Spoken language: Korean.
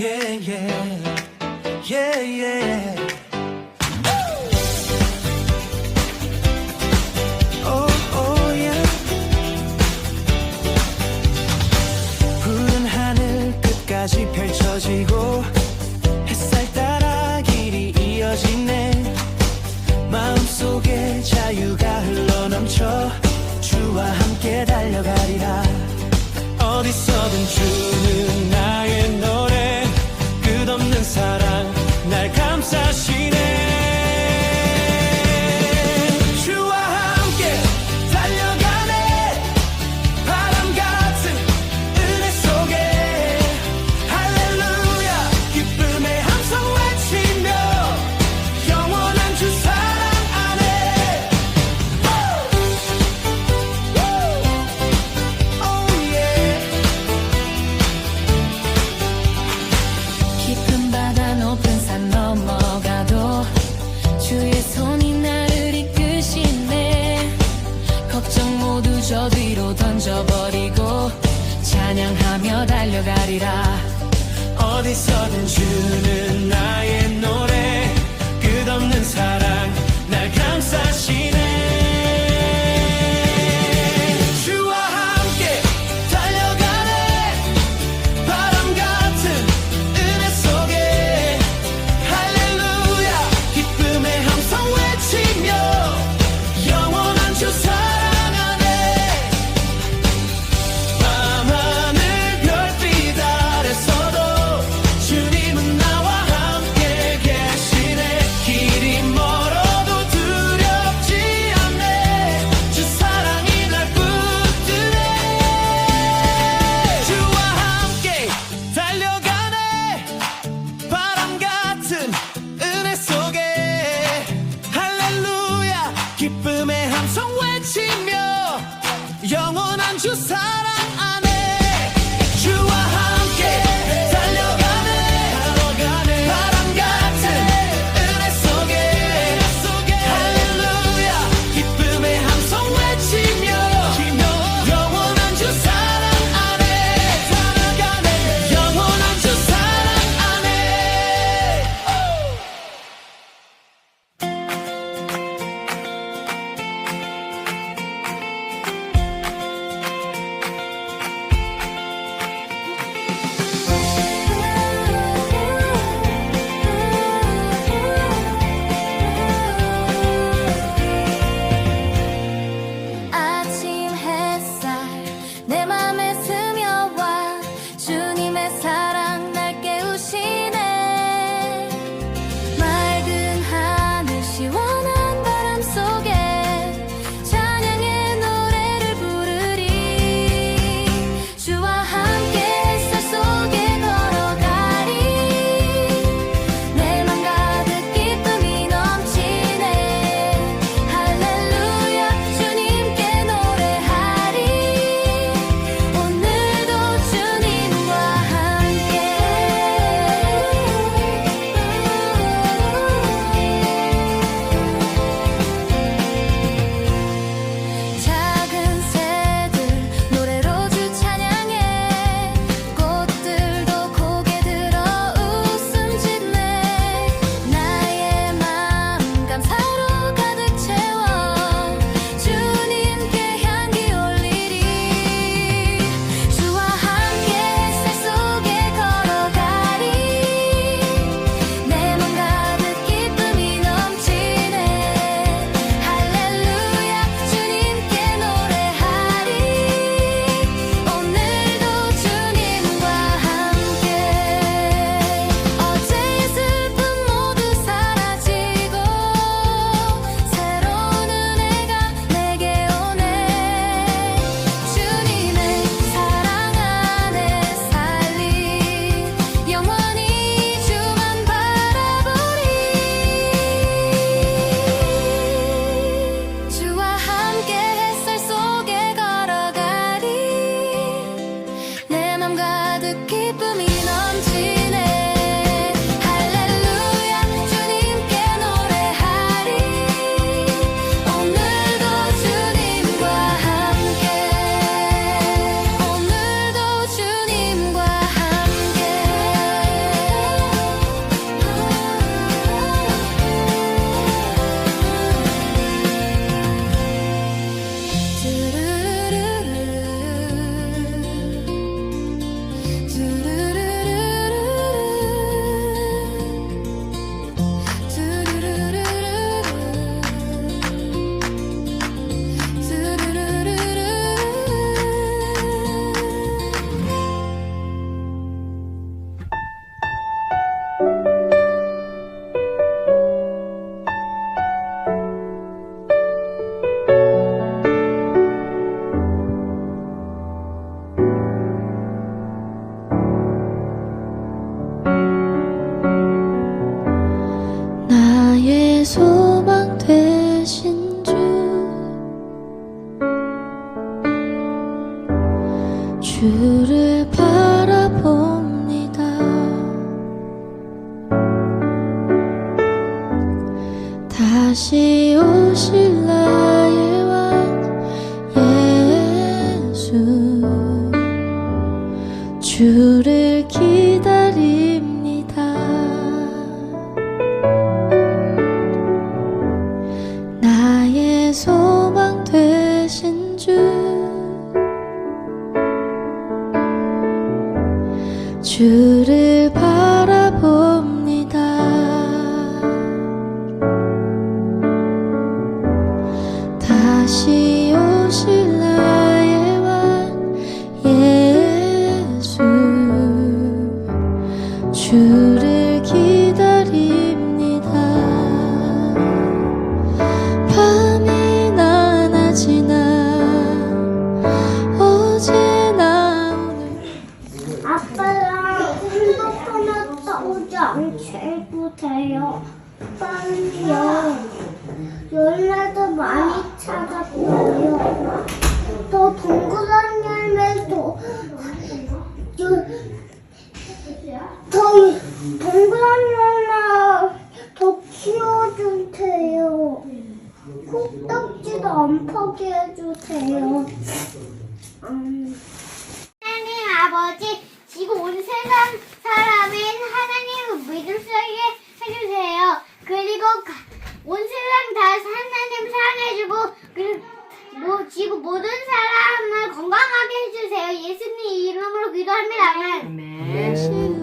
yeah, yeah, yeah, 까지 펼쳐지고 햇살 따라 길이 이어지네 마음속에 자유가 흘러넘쳐 주와 함께 달려가리라 어디서든 주는 가리라. 어디서든 주는 나의 돼요. 빨리요. 열매도 많이 찾았고요. 또 동그란 열매도 요- 더 동그란 열매 더 키워주세요. 콩딱지도 안 파게 해주세요. 음. 하나님 아버지 지구 온 세상 사람은 하나님을 믿을 수 있게 해주세요. 그리고 가- 온 세상 다 하나님 사랑해주고 그리고 뭐, 지구 모든 사람을 건강하게 해주세요. 예수님 이름으로 기도합니다. 아멘. 아멘.